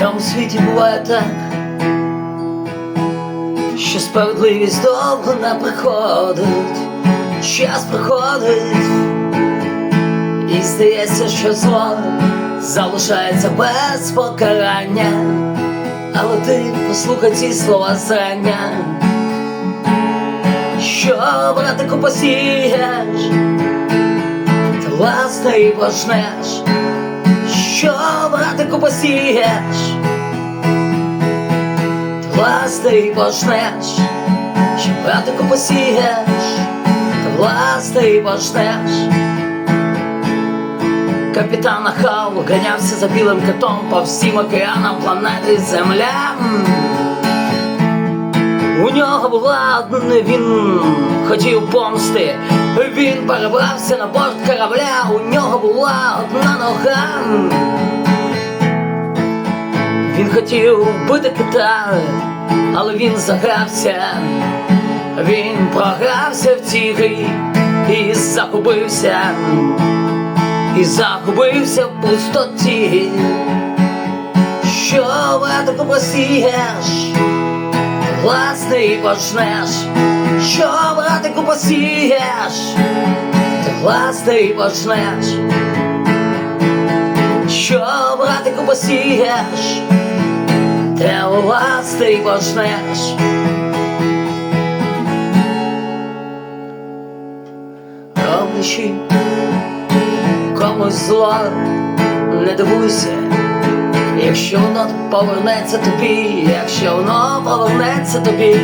цьому світі буває так, що справедливість довго не приходить, час приходить, і здається, що зло залишається без покарання, але ти послухай ці слова зрання, що братику посієш, ти власне і пожнеш що братику посієш, власти і пожнеш, що братику посієш, Власти і пожнеш. Капітан Ахав ганявся за білим китом по всім океанам планети Земля. У нього була він хотів помсти. Він перебрався на борт корабля, у нього була одна нога. Він хотів вбити кита, але він загрався. Він програвся в цій грі і загубився, і загубився в пустоті. Що ви братику посієш? Власне і почнеш, що братику посієш, ти власне почнеш, що братику посієш, ти власне почнеш. Роблячи комусь зло, не дивуйся. Якщо воно повернеться тобі, якщо воно повернеться тобі,